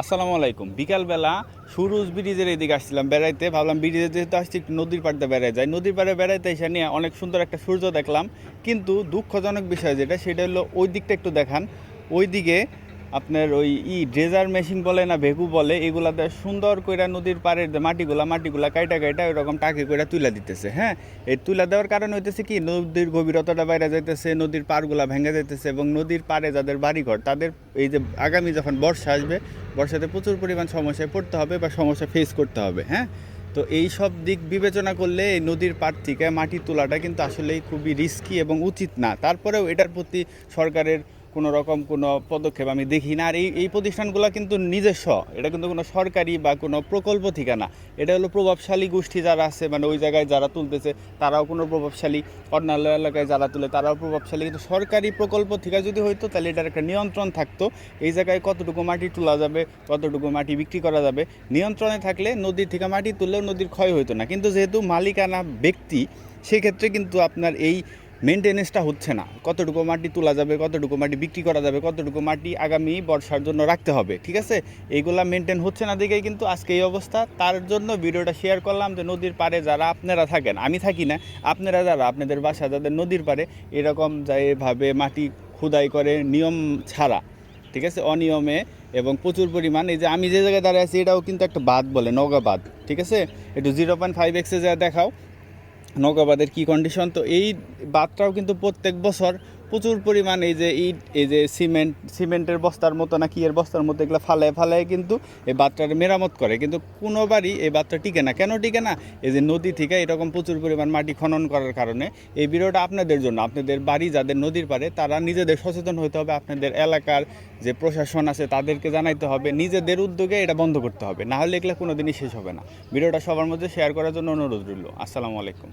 আসসালামু আলাইকুম। বিকালবেলা সুরুজ ব্রিজের এদিকে আসছিলাম বেড়াইতে। ভাবলাম ব্রিজে যেহেতু আসছি, একটু নদীর পাড়তে বেড়াই যায় নদীর পাড়ে বেড়াইতে এসে নিয়ে অনেক সুন্দর একটা সূর্য দেখলাম। কিন্তু দুঃখজনক বিষয় যেটা, সেটা হলো ওই দিকটা একটু দেখান। ওই দিকে আপনার ওই ই ড্রেজার মেশিন বলে না, ভেগু বলে, এগুলাতে সুন্দর কইরা নদীর পাড়ের মাটিগুলা মাটিগুলা কাইটা কাইটা ওইরকম টাকে কইরা তুলে দিতেছে হ্যাঁ? এই তুলে দেওয়ার কারণ হইতেছে কি, নদীর গভীরতাটা বাইরে যাইতেছে, নদীর পাড়গুলা ভেঙে যাইতেছে এবং নদীর পাড়ে যাদের বাড়িঘর, তাদের এই যে আগামী যখন বর্ষা আসবে, বর্ষাতে প্রচুর পরিমাণ সমস্যায় পড়তে হবে বা সমস্যা ফেস করতে হবে হ্যাঁ? তো এই সব দিক বিবেচনা করলে এই নদীর পাড় থেকে মাটি তোলাটা কিন্তু আসলেই খুবই রিস্কি এবং উচিত না। তারপরেও এটার প্রতি সরকারের কোনো রকম কোনো পদক্ষেপ আমি দেখি না। আর এই এই প্রতিষ্ঠানগুলো কিন্তু নিজস্ব। এটা কিন্তু কোনো সরকারি বা কোনো প্রকল্প ঠিকানা। এটা হলো প্রভাবশালী গোষ্ঠী যারা আছে মানে ওই জায়গায় যারা তুলতেছে, তারাও কোনো প্রভাবশালী। অন্যান্য এলাকায় যারা তুলে, তারাও প্রভাবশালী। কিন্তু সরকারি প্রকল্প থেকে যদি হইতো, তাহলে এটার একটা নিয়ন্ত্রণ থাকতো। এই জায়গায় কতটুকু মাটি তোলা যাবে, কতটুকু মাটি বিক্রি করা যাবে, নিয়ন্ত্রণে থাকলে নদীর থেকে মাটি তুললেও নদীর ক্ষয় হতো না। কিন্তু যেহেতু মালিকানা ব্যক্তি, সেক্ষেত্রে কিন্তু আপনার এই মেনটেনেন্সটা হচ্ছে না। কতটুকু মাটি তোলা যাবে, কতটুকু মাটি বিক্রি করা যাবে, কতটুকু মাটি আগামী বর্ষার জন্য রাখতে হবে, ঠিক আছে? এইগুলা মেনটেন হচ্ছে না দিকেই কিন্তু আজকে এই অবস্থা। তার জন্য ভিডিওটা শেয়ার করলাম যে নদীর পাড়ে যারা আপনারা থাকেন, আমি থাকি না, আপনারা যারা, আপনাদের বাসা যাদের নদীর পাড়ে, এরকম যা এভাবে মাটি খুদাই করে নিয়ম ছাড়া, ঠিক আছে? অনিয়মে এবং প্রচুর পরিমাণ, এই যে আমি যে জায়গায় দাঁড়িয়ে আছি এটাও কিন্তু একটা বাঁধ বলে, নৌকা বাঁধ, ঠিক আছে? একটু জিরো পয়েন্ট ফাইভ এক্সে যা দেখাও নৌকাবাদের কী কন্ডিশন তো এই বাঁধটাও কিন্তু প্রত্যেক বছর প্রচুর পরিমাণ এই যে ইট, এই যে সিমেন্ট, সিমেন্টের বস্তার মতো না কি এর বস্তার মতো এগুলো ফালায় ফালায় কিন্তু এই বাঁধটার মেরামত করে। কিন্তু কোনোবারই এই বাঁধটা টিকে না। কেন টিকে না? এই যে নদী থেকে এরকম প্রচুর পরিমাণ মাটি খনন করার কারণে এই ভিডিওটা আপনাদের জন্য। আপনাদের বাড়ি যাদের নদীর পারে তারা নিজেদের সচেতন হতে হবে। আপনাদের এলাকার যে প্রশাসন আছে, তাদেরকে জানাইতে হবে। নিজেদের উদ্যোগে এটা বন্ধ করতে হবে। না হলে এগুলো কোনো দিনই শেষ হবে না। ভিডিওটা সবার মধ্যে শেয়ার করার জন্য অনুরোধ রইল। আসসালামু আলাইকুম।